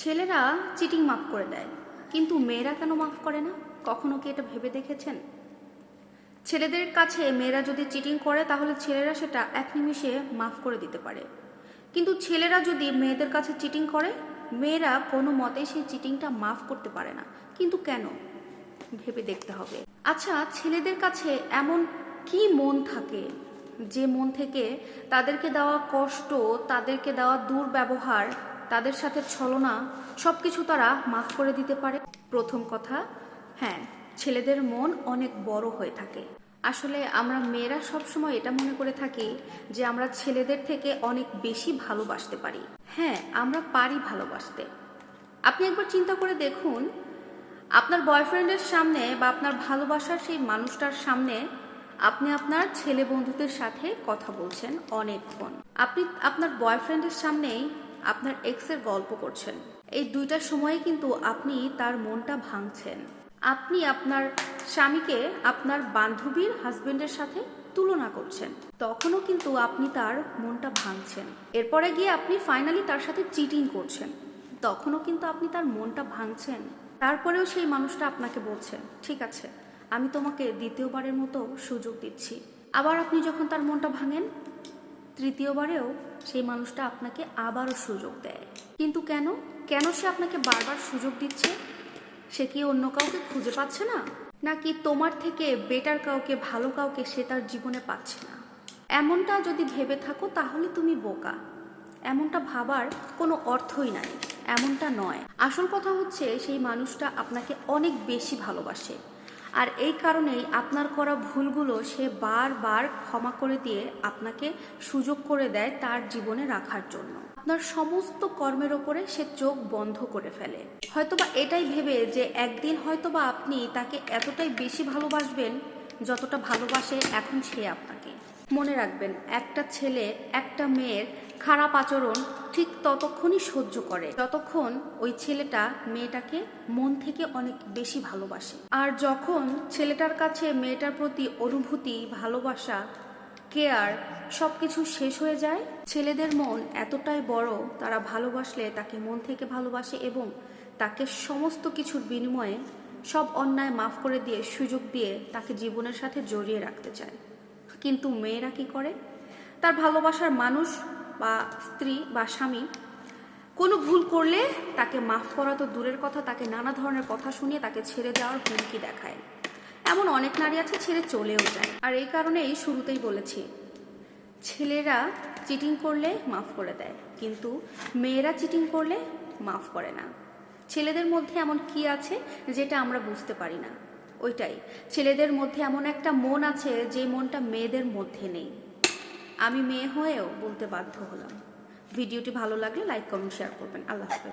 ছেলেরা চিটিং মাফ করে দেয়, কিন্তু মেয়েরা কেন মাফ করে না? কখনো কি এটা ভেবে দেখেছেন? ছেলেদের কাছে মেয়েরা যদি চিটিং করে, তাহলে ছেলেরা সেটা এক নিমিষে মাফ করে দিতে পারে। কিন্তু ছেলেরা যদি মেয়েদের কাছে চিটিং করে, মেয়েরা কোনো মতেই সেই চিটিংটা মাফ করতে পারে না। কিন্তু কেন? ভেবে দেখতে হবে। আচ্ছা ছেলেদের কাছে এমন কি মন থাকে, যে মন থেকে তাদেরকে দেওয়া কষ্ট, তাদেরকে দেওয়া দুর্ব্যবহার তাদের সাথে ছলনা সব কিছু তারা মাফ করে দিতে পারে। প্রথম কথা হ্যাঁ ছেলেদের মন অনেক বড় হয়ে থাকে। আসলে আমরা মেয়েরা সবসময় এটা মনে করে থাকি যে আমরা ছেলেদের থেকে অনেক বেশি ভালোবাসতে পারি। হ্যাঁ আমরা পারি ভালোবাসতে। আপনি একবার চিন্তা করে দেখুন, আপনার বয়ফ্রেন্ডের সামনে বা আপনার ভালোবাসার সেই মানুষটার সামনে আপনি আপনার ছেলে বন্ধুদের সাথে কথা বলছেন অনেকক্ষণ। আপনি আপনার বয়ফ্রেন্ডের সামনেই আপনার এক্সের গল্প করছেন। এই দুইটার সময়ে কিন্তু আপনি তার মনটা ভাঙছেন। আপনি আপনার স্বামীকে আপনার বান্ধবীর হাজবেন্ডের সাথে তুলনা করছেন। তখনও কিন্তু আপনি তার মনটা ভাঙছেন। এরপরে গিয়ে আপনি ফাইনালি তার সাথে চিটিং করছেন। তখনও কিন্তু আপনি তার মনটা ভাঙছেন। তারপরেও সেই মানুষটা আপনাকে বলছে, ঠিক আছে, আমি তোমাকে দ্বিতীয়বারের মতো সুযোগ দিচ্ছি। আবার আপনি যখন তার মনটা ভাঙেন তৃতীয়বারেও সেই মানুষটা আপনাকে আবারও সুযোগ দেয়। কিন্তু কেন? কেন সে আপনাকে বারবার সুযোগ দিচ্ছে? সে কি অন্য কাউকে খুঁজে পাচ্ছে না? নাকি তোমার থেকে বেটার কাউকে, ভালো কাউকে সে তার জীবনে পাচ্ছে না? এমনটা যদি ভেবে থাকো, তাহলে তুমি বোকা। এমনটা ভাবার কোনো অর্থই নাই। এমনটা নয়। আসল কথা হচ্ছে, সেই মানুষটা আপনাকে অনেক বেশি ভালোবাসে। আর এই কারণেই আপনার করা ভুলগুলো সে বারবার ক্ষমা করে দিয়ে আপনাকে সুযোগ করে দেয় তার জীবনে রাখার জন্য। আপনার সমস্ত কর্মের ওপরে সে চোখ বন্ধ করে ফেলে। হয়তোবা এটাই ভেবে যে একদিন হয়তোবা আপনি তাকে এতটাই বেশি ভালোবাসবেন যতটা ভালোবাসে এখন সে আপনাকে। মনে রাখবেন, একটা ছেলে, একটা মেয়ের খারাপ আচরণ ঠিক ততক্ষণই সহ্য করে। যতক্ষণ ওই ছেলেটা মেয়েটাকে মন থেকে অনেক বেশি ভালোবাসে। আর যখন ছেলেটার কাছে মেয়েটার প্রতি অনুভূতি, ভালোবাসা, কেয়ার সব কিছু শেষ হয়ে যায়, ছেলেদের মন এতটাই বড়, তারা ভালোবাসলে তাকে মন থেকে ভালোবাসে এবং তাকে সমস্ত কিছুর বিনিময়ে সব অন্যায় মাফ করে দিয়ে সুযোগ দিয়ে তাকে জীবনের সাথে জড়িয়ে রাখতে চায়। কিন্তু মেয়েরা কি করে? তার ভালোবাসার মানুষ বা স্ত্রী বা স্বামী, কোনো ভুল করলে তাকে মাফ করা তো দূরের কথা, তাকে নানা ধরনের কথা শুনিয়ে তাকে ছেড়ে দেওয়ার হুমকি দেখায়। এমন অনেক নারী আছে ছেড়ে চলেও যায়। আর এই কারণেই শুরুতেই বলেছি, ছেলেরা চিটিং করলে মাফ করে দেয়, কিন্তু মেয়েরা চিটিং করলে মাফ করে না। ছেলেদের মধ্যে এমন কি আছে যেটা আমরা বুঝতে পারি না? ওইটাই, ছেলেদের মধ্যে এমন একটা মন আছে যে মনটা মেয়েদের মধ্যে নেই। আমি মেয়ে হয়েও বলতে বাধ্য হলাম। ভিডিওটি ভালো লাগলে লাইক, কমেন্ট, শেয়ার করবেন। আল্লাহ হাফেজ।